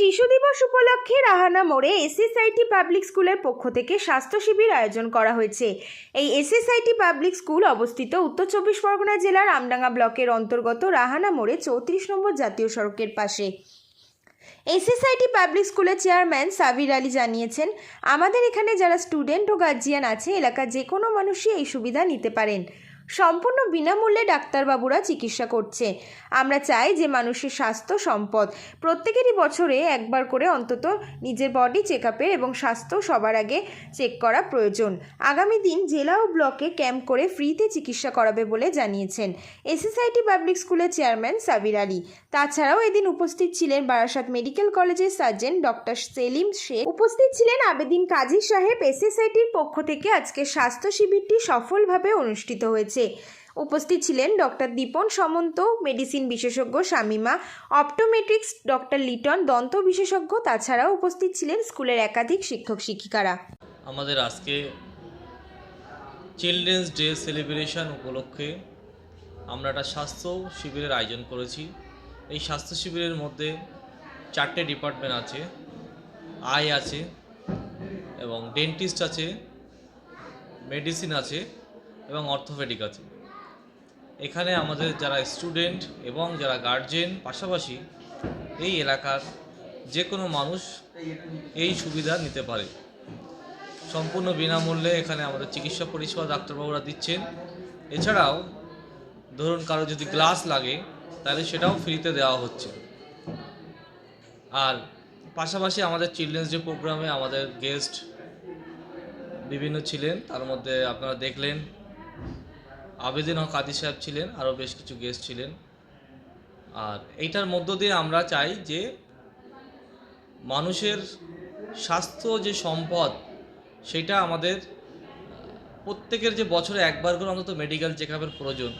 শিশু দিবস উপলক্ষে রাহানা মোড়ে এসএসআইটি পাবলিক স্কুলের পক্ষ থেকে স্বাস্থ্য শিবির আয়োজন করা হয়েছে। এই এসএসআইটি পাবলিক স্কুল অবস্থিত উত্তর চব্বিশ পরগনা জেলার আমডাঙ্গা ব্লকের অন্তর্গত রাহানা মোড়ে চৌত্রিশ নম্বর জাতীয় সড়কের পাশে। এসএসআইটি পাবলিক স্কুলের চেয়ারম্যান সাবির আলী জানিয়েছেন, আমাদের এখানে যারা স্টুডেন্ট ও গার্জিয়ান আছে, এলাকার যে কোনো মানুষই এই সুবিধা নিতে পারেন। সম্পূর্ণ বিনামূল্যে ডাক্তারবাবুরা চিকিৎসা করছে। আমরা চাই যে মানুষের স্বাস্থ্য সম্পদ প্রত্যেকেরই বছরে একবার করে অন্তত নিজের বডি চেক আপের এবং স্বাস্থ্য সবার আগে চেক করা প্রয়োজন। আগামী দিন জেলা ও ব্লকে ক্যাম্প করে ফ্রিতে চিকিৎসা করাবে বলে জানিয়েছেন এসএসআইটি পাবলিক স্কুলের চেয়ারম্যান সাবির আলী। তাছাড়াও এদিন উপস্থিত ছিলেন বারাসাত মেডিকেল কলেজের সার্জন ডক্টর সেলিম শেখ। উপস্থিত ছিলেন আবেদিন কাজী সাহেব এসএসআইটির পক্ষ থেকে। আজকে স্বাস্থ্য শিবিরটি সফলভাবে অনুষ্ঠিত হয়েছে। উপস্থিত ছিলেন ডক্টর দীপন সমন্ত, মেডিসিন বিশেষজ্ঞ শামিমা, অপটোমেট্রিক্স ডক্টর লিটন, দন্ত বিশেষজ্ঞ, তাছাড়াও উপস্থিত ছিলেন স্কুলের একাধিক শিক্ষক শিক্ষিকারা। আমাদের আজকে চিলড্রেন্স ডে সেলিব্রেশন উপলক্ষে আমরা একটা স্বাস্থ্য শিবিরের আয়োজন করেছি। এই স্বাস্থ্য শিবিরের মধ্যে চারটে ডিপার্টমেন্ট আছে। আই আছে এবং ডেন্টিস্ট আছে, মেডিসিন আছে এবং অর্থোপেডিক আছে। এখানে আমাদের যারা স্টুডেন্ট এবং যারা গার্জেন পাশাপাশি এই এলাকার যে কোনো মানুষ এই সুবিধা নিতে পারে। সম্পূর্ণ বিনামূল্যে এখানে আমাদের চিকিৎসা পরিষেবা ডাক্তারবাবুরা দিচ্ছেন। এছাড়াও ধরুন কারও যদি গ্লাস লাগে, তাহলে সেটাও ফ্রিতে দেওয়া হচ্ছে। আর পাশাপাশি আমাদের চিলড্রেন্স ডে প্রোগ্রামে আমাদের গেস্ট বিভিন্ন ছিলেন। তার মধ্যে আপনারা দেখলেন আবেদিন হক কাদি সাহেব ছিলেন, আরও বেশ কিছু গেস্ট ছিলেন। আর এইটার মধ্য দিয়ে আমরা চাই যে মানুষের স্বাস্থ্য যে সম্পদ, সেটা আমাদের প্রত্যেকের যে বছরে একবার করে অন্তত মেডিকেল চেক আপের প্রয়োজন,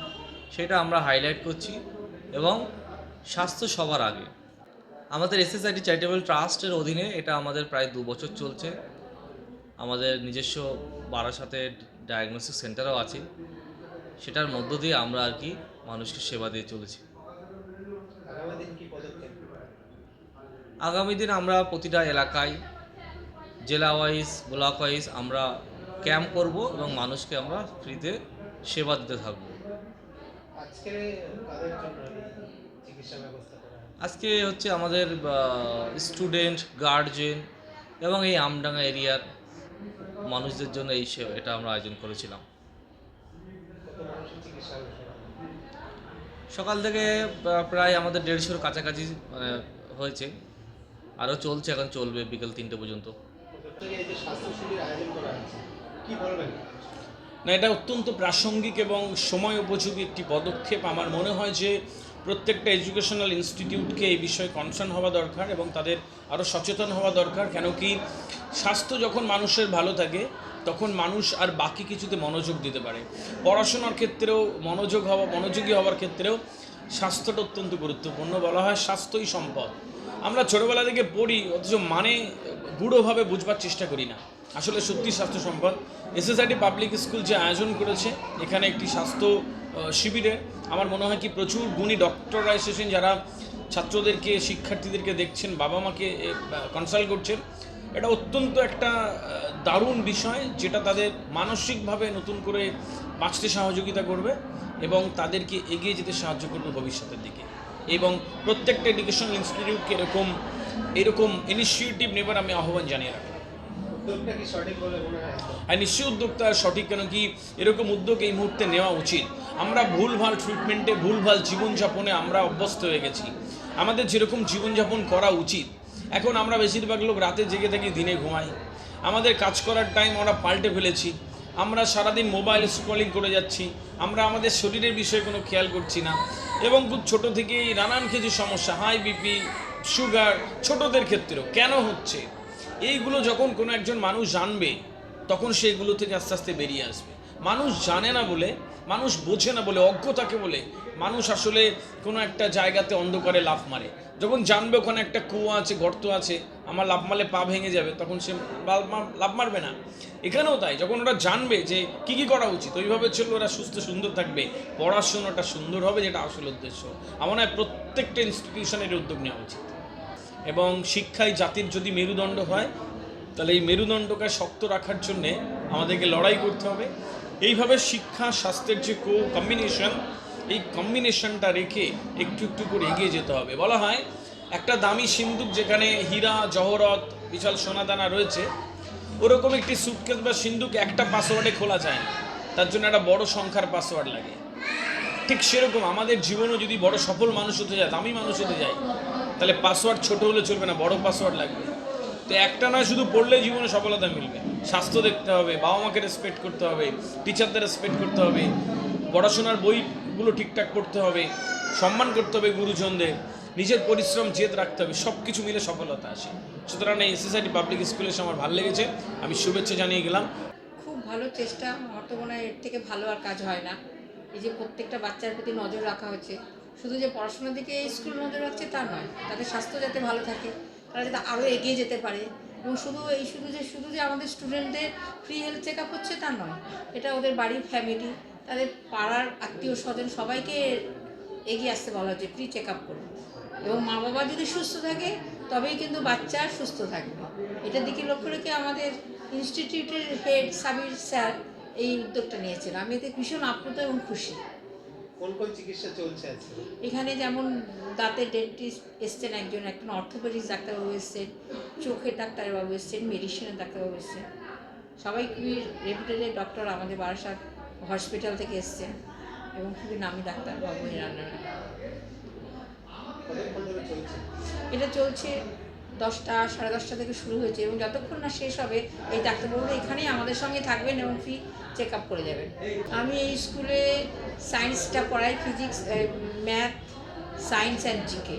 সেটা আমরা হাইলাইট করছি এবং স্বাস্থ্য সবার আগে। আমাদের এসএসআইটি চ্যারিটেবল ট্রাস্টের অধীনে এটা আমাদের প্রায় দু বছর চলছে। আমাদের নিজস্ব বারাসাতে ডায়াগনোসিস সেন্টারও আছে। সেটার মধ্য দিয়ে আমরা আর কি মানুষকে সেবা দিয়ে চলেছি। আগামী দিন আমরা প্রতিটা এলাকায় জেলা ওয়াইজ ব্লক ওয়াইজ আমরা ক্যাম্প করব এবং মানুষকে আমরা ফ্রিতে সেবা দিতে থাকব। আজকে হচ্ছে আমাদের স্টুডেন্ট গার্জেন এবং এই আমডাঙ্গা এরিয়ার মানুষদের জন্য এই সে- এটা আমরা আয়োজন করেছিলাম কত মানুষের চিকিৎসা হবে সকাল থেকে প্রায় আমাদের দেড়শোর কাছাকাছি মানে হয়েছে। আরও চলছে, এখন চলবে বিকেল তিনটে পর্যন্ত। না, এটা অত্যন্ত প্রাসঙ্গিক এবং সময় উপযোগী একটি পদক্ষেপ। আমার মনে হয় যে প্রত্যেকটা এডুকেশনাল ইনস্টিটিউটকে এই বিষয়ে কনসার্ন হওয়া দরকার এবং তাদের আরও সচেতন হওয়া দরকার। কেন কি, স্বাস্থ্য যখন মানুষের ভালো থাকে তখন মানুষ আর বাকি কিছুতে মনোযোগ দিতে পারে। পড়াশোনার ক্ষেত্রেও মনোযোগ হওয়া, মনোযোগী হওয়ার ক্ষেত্রেও স্বাস্থ্যটা অত্যন্ত গুরুত্বপূর্ণ বলা হয় স্বাস্থ্যই সম্পদ। আমরা ছোটোবেলা থেকে পড়ি, অথচ মানে গূঢ়ভাবে বুঝবার চেষ্টা করি না। আসলে সত্যি স্বাস্থ্য সম্পদ। এসএসআইটি পাবলিক স্কুল যে আয়োজন করেছে, এখানে একটি স্বাস্থ্য শিবিরে আমার মনে হয় কি প্রচুর গুণী ডক্টররা এসেছেন, যারা ছাত্রদেরকে, শিক্ষার্থীদেরকে দেখছেন বাবা মাকে কনসাল্ট করছেন। এটা অত্যন্ত একটা দারুণ বিষয় যেটা তাদের মানসিকভাবে নতুন করে বাঁচতে সহযোগিতা করবে এবং তাদেরকে এগিয়ে যেতে সাহায্য করবে ভবিষ্যতের দিকে। এবং প্রত্যেকটা এডুকেশনাল ইনস্টিটিউটকে এরকম এরকম ইনিশিয়েটিভ নেবার আমি আহ্বান জানিয়ে রাখি আর নিশ্চয়ই উদ্যোগটা সঠিক কেন কি এরকম উদ্যোগ এই মুহূর্তে নেওয়া উচিত। আমরা ভুলভাল ট্রিটমেন্টে ভুলভাল জীবনযাপনে আমরা অভ্যস্ত হয়ে গেছি। আমাদের যেরকম জীবনযাপন করা উচিত এখন আমরা বেশিরভাগ লোক রাতে জেগে থাকি, দিনে ঘুমাই। আমাদের কাজ করার টাইম আমরা পাল্টে ফেলেছি। আমরা সারাদিন মোবাইল স্ক্রলিং করে যাচ্ছি। আমরা আমাদের শরীরের বিষয়ে কোনো খেয়াল করছি না। এবং খুব ছোটো থেকেই নানান কিছু সমস্যা হাই বিপি সুগার ছোটদের ক্ষেত্রেও। কেন হচ্ছে? এইগুলো যখন কোনো একজন মানুষ জানবে, তখন সেগুলো থেকে আস্তে আস্তে বেরিয়ে আসবে। মানুষ জানে না বলে, মানুষ বোঝে না বলে অজ্ঞতাকে বলে, মানুষ আসলে কোনো একটা জায়গাতে অন্ধকারে লাফ মারে। যখন জানবে ওখানে একটা কুয়া আছে, গর্ত আছে, আমার লাফ মারলে পা ভেঙে যাবে, তখন সে লাভ মার- মারবে না। এখানেও তাই, যখন ওরা জানবে যে কি কি করা উচিত, ওইভাবে চললে ওরা সুস্থ সুন্দর থাকবে। পড়াশোনাটা সুন্দর হবে, যেটা আসল উদ্দেশ্য। আমার হয় প্রত্যেকটা ইনস্টিটিউশনের উদ্যোগ নেওয়া উচিত। এবং শিক্ষায় জাতির যদি মেরুদণ্ড হয়, তাহলে এই মেরুদণ্ডকে শক্ত রাখার জন্যে আমাদেরকে লড়াই করতে হবে। এইভাবে শিক্ষা, স্বাস্থ্যের যে কো কম্বিনেশন এই কম্বিনেশনটা রেখে একটু একটু করে এগিয়ে যেতে হবে। বলা হয়, একটা দামি সিন্দুক যেখানে হীরা, জহরত, বিশাল সোনাদানা রয়েছে, ওরকম একটি সুটকেস বা সিন্দুক একটা পাসওয়ার্ডে খোলা যায় না। তার জন্য একটা বড় সংখ্যার পাসওয়ার্ড লাগে। ঠিক সেরকম আমাদের জীবনও যদি বড় সফল মানুষ হতে যায়, দামি মানুষ হতে যায়, তাহলে পাসওয়ার্ড ছোট হলে চলবে না, বড় পাসওয়ার্ড লাগবে। তো একটা নয়, শুধু পড়লে জীবনে সফলতা মিলবে। স্বাস্থ্য দেখতে হবে, বাবা মাকে রেসপেক্ট করতে হবে টিচারদের রেসপেক্ট করতে হবে, পড়াশোনার বইগুলো ঠিকঠাক পড়তে হবে, সম্মান করতে হবে গুরুজনদের, নিজের পরিশ্রম, জেদ রাখতে হবে সব কিছু মিলে সফলতা আসে। সুতরাং এই এসএসআইটি পাবলিক স্কুলে আমার ভালো লেগেছে, আমি শুভেচ্ছা জানিয়ে গেলাম। খুব ভালো চেষ্টা তো মনে হয় এর থেকে ভালো আর কাজ হয় না। এই যে প্রত্যেকটা বাচ্চার প্রতি নজর রাখা হচ্ছে, শুধু যে পড়াশোনার দিকে স্কুল নজর রাখছে তা নয়, তাদের স্বাস্থ্য যাতে ভালো থাকে, তারা যাতে আরও এগিয়ে যেতে পারে এবং শুধু এই শুধু যে শুধু যে আমাদের স্টুডেন্টদের ফ্রি হেলথ চেক আপ হচ্ছে তা নয়, এটা ওদের বাড়ির ফ্যামিলি তাদের পাড়ার আত্মীয় স্বজন সবাইকে এগিয়ে আসতে বলা হচ্ছে ফ্রি চেক আপ করুন এবং মা বাবা যদি সুস্থ থাকে, তবেই কিন্তু বাচ্চা সুস্থ থাকবে। এটার দিকে লক্ষ্য রেখে আমাদের ইনস্টিটিউটের হেড সাবির স্যার এই উদ্যোগটা নিয়েছেন। আমি এতে ভীষণ আপ্লুত এবং খুশি। কোন কোন চিকিৎসা চলছে আজকে? এখানে যেমন দাঁতের ডেন্টিস্ট এসছেন একজন একজন অর্থোপেডিক্স ডাক্তারবাবু এসছেন চোখের ডাক্তারবাবু এসছেন মেডিসিনের ডাক্তারবাবু এসছেন। সবাই খুবই রেপুটেড ডক্টর আমাদের বারাসাত হসপিটাল থেকে এসছেন এবং খুবই নামি ডাক্তারবাবু এর এটা চলছে দশটা, সাড়ে দশটা থেকে শুরু হয়েছে এবং যতক্ষণ না শেষ হবে, এই ডাক্তারবাবুরা এখানেই আমাদের সঙ্গে থাকবেন এবং ফ্রি চেক আপ করে যাবেন। আমি এই স্কুলে সায়েন্সটা পড়াই physics math science and GK